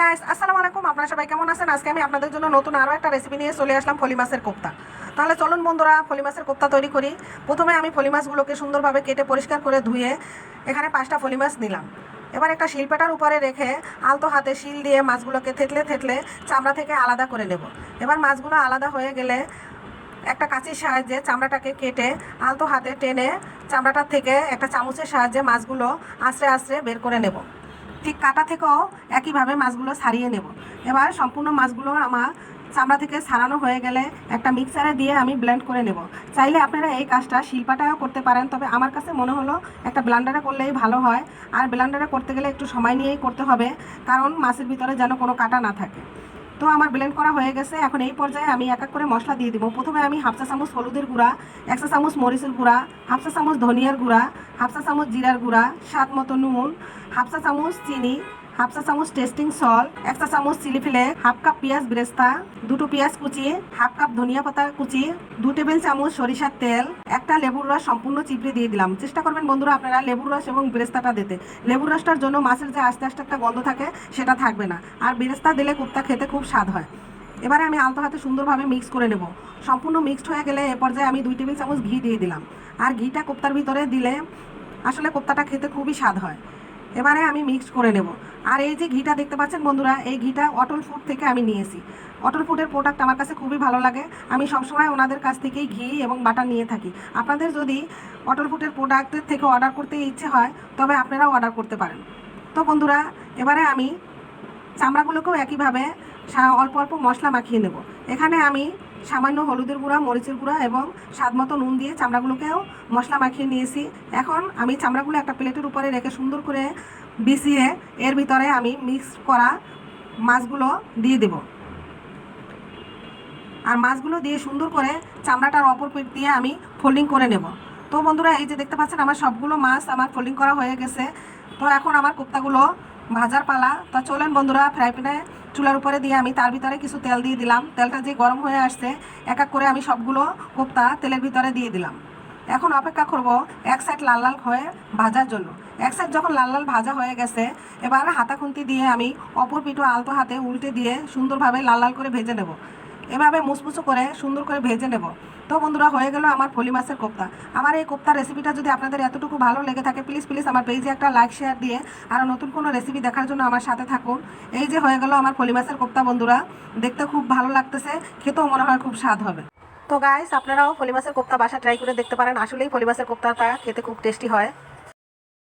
Guys আসসালামু আলাইকুম আপনারা সবাই কেমন আছেন? আজকে আমি আপনাদের জন্য নতুন আরও একটা রেসিপি নিয়ে চলে আসলাম ফলি মাছের কোপ্তা। তাহলে চলুন বন্ধুরা, ফলি মাছের কোপ্তা তৈরি করি। প্রথমে আমি ফলি মাছগুলোকে সুন্দরভাবে কেটে পরিষ্কার করে ধুয়ে এখানে পাঁচটা ফলি মাছ নিলাম। এবার একটা শিলপাটার উপরে রেখে আলতো হাতে শিল দিয়ে মাছগুলোকে থেতলে থেতলে চামড়া থেকে আলাদা করে নেব। এবার মাছগুলো আলাদা হয়ে গেলে একটা কাঁচির সাহায্যে চামড়াটাকে কেটে আলতো হাতে টেনে চামড়াটার থেকে একটা চামচের সাহায্যে মাছগুলো আস্তে আস্তে বের করে নেব। ঠিক কাটা থেকেও একইভাবে মাছগুলো ছাড়িয়ে নেব। এবার সম্পূর্ণ মাছগুলো আমার চামড়া থেকে সারানো হয়ে গেলে একটা মিক্সারে দিয়ে আমি ব্লেন্ড করে নেব। চাইলে আপনারা এই কাজটা শিল্পাটাও করতে পারেন, তবে আমার কাছে মনে হলো একটা ব্লান্ডারে করলেই ভালো হয়। আর ব্লান্ডারে করতে গেলে একটু সময় নিয়েই করতে হবে, কারণ মাছের ভিতরে যেন কোনো কাটা না থাকে। তো আমার ব্লেন্ড করা হয়ে গেছে। এখন এই পর্যায়ে আমি এক এক করে মশলা দিয়ে দিব। প্রথমে আমি হাফসা চামচ হলুদের গুঁড়া একশো চামচ মরিচের গুঁড়া হাফসা চামচ ধনিয়ার গুঁড়া হাফসা চামচ জিরার গুঁড়া, স্বাদ মতো নুন হাফসা চামচ চিনি হাফ চা চামচ টেস্টিং সল্ট, এক চা চামচ চিলি ফ্লেক হাফ কাপ পেঁয়াজ বেরেস্তা, দুটো পেঁয়াজ কুচি, হাফ কাপ ধনিয়া পাতা কুচি, দু টেবিল চামচ সরিষার তেল, একটা লেবুর রস সম্পূর্ণ চিপড়ে দিয়ে দিলাম। চেষ্টা করবেন বন্ধুরা আপনারা লেবুর রস এবং বেরেস্তাটা দিতে। লেবুর রসটার জন্য মাছের যে আস্তে আস্তে একটা গন্ধ থাকে, সেটা থাকবে না। আর বেরেস্তা দিলে কুপ্তা খেতে খুব স্বাদ হয়। এবারে আমি আলতো হাতে সুন্দরভাবে মিক্স করে নেব। সম্পূর্ণ মিক্সড হয়ে গেলে এ পর্যায়ে আমি দুই টেবিল চামচ ঘি দিয়ে দিলাম। আর ঘিটা কোপ্তার ভিতরে দিলে আসলে কোপ্তাটা খেতে খুবই স্বাদ হয়। এবারে আমি মিক্স করে নেব। আর এই যে ঘিটা দেখতে পাচ্ছেন বন্ধুরা, এই ঘিটা অটল ফুড থেকে আমি নিয়েছি। অটল ফুডের প্রোডাক্ট আমার কাছে খুবই ভালো লাগে। আমি সবসময় ওনাদের কাছ থেকেই ঘি এবং বাটার নিয়ে থাকি। আপনাদের যদি অটল ফুডের প্রোডাক্টের থেকে অর্ডার করতে ইচ্ছে হয়, তবে আপনারাও অর্ডার করতে পারেন। তো বন্ধুরা, এবারে আমি চামড়াগুলোকেও একইভাবে অল্প অল্প মশলা মাখিয়ে নেব। এখানে আমি সামান্য হলুদের গুঁড়া, মরিচের গুঁড়া এবং স্বাদ মতো নুন দিয়ে চামড়াগুলোকেও মশলা মাখিয়ে নিয়েছি। এখন আমি চামড়াগুলো একটা প্লেটের উপরে রেখে সুন্দর করে বিছিয়ে এর ভিতরে আমি মিক্স করা মাছগুলো দিয়ে দেব। আর মাছগুলো দিয়ে সুন্দর করে চামড়াটার অপর পিঠ দিয়ে আমি ফোল্ডিং করে নেব। তো বন্ধুরা, এই যে দেখতে পাচ্ছেন, আমার সবগুলো মাছ আমার ফোল্ডিং করা হয়ে গেছে। তো এখন আমার কোপ্তাগুলো ভাজার পালা। তো চলেন বন্ধুরা ফ্রাই প্যানে চুলার উপরে দিয়ে আমি তার ভিতরে কিছু তেল দিয়ে দিলাম। তেলটা যে গরম হয়ে আসছে, এক এক করে আমি সবগুলো কোপ্তা তেলের ভিতরে দিয়ে দিলাম। এখন অপেক্ষা করব এক সাইড লাল লাল হয়ে ভাজার জন্য। এক সাইড যখন লাল লাল ভাজা হয়ে গেছে, এবার হাতা খুন্তি দিয়ে আমি অপর পিঠো আলতো হাতে উল্টে দিয়ে সুন্দরভাবে লাল লাল করে ভেজে নেব। এভাবে মুচমুচো করে, সুন্দর করে ভেজে নেব। তো বন্ধুরা, হয়ে গেল আমার ফলি মাছের কোপ্তা। আমার এই কোপ্তা রেসিপিটা যদি আপনাদের এতটুকু ভালো লেগে থাকে প্লিজ প্লিজ আমার পেজে একটা লাইক শেয়ার দিয়ে আরও নতুন কোনো রেসিপি দেখার জন্য আমার সাথে থাকুন। এই যে হয়ে গেল আমার ফলি মাছের কোপ্তা বন্ধুরা। দেখতে খুব ভালো লাগতেছে, খেতেও মনে হয় খুব স্বাদ হবে। তো গাইস আপনারাও ফলি মাছের কোপ্তা বাসা ট্রাই করে দেখতে পারেন। আসলেই ফলি মাছের কোপ্তাটা খেতে খুব টেস্টি হয়।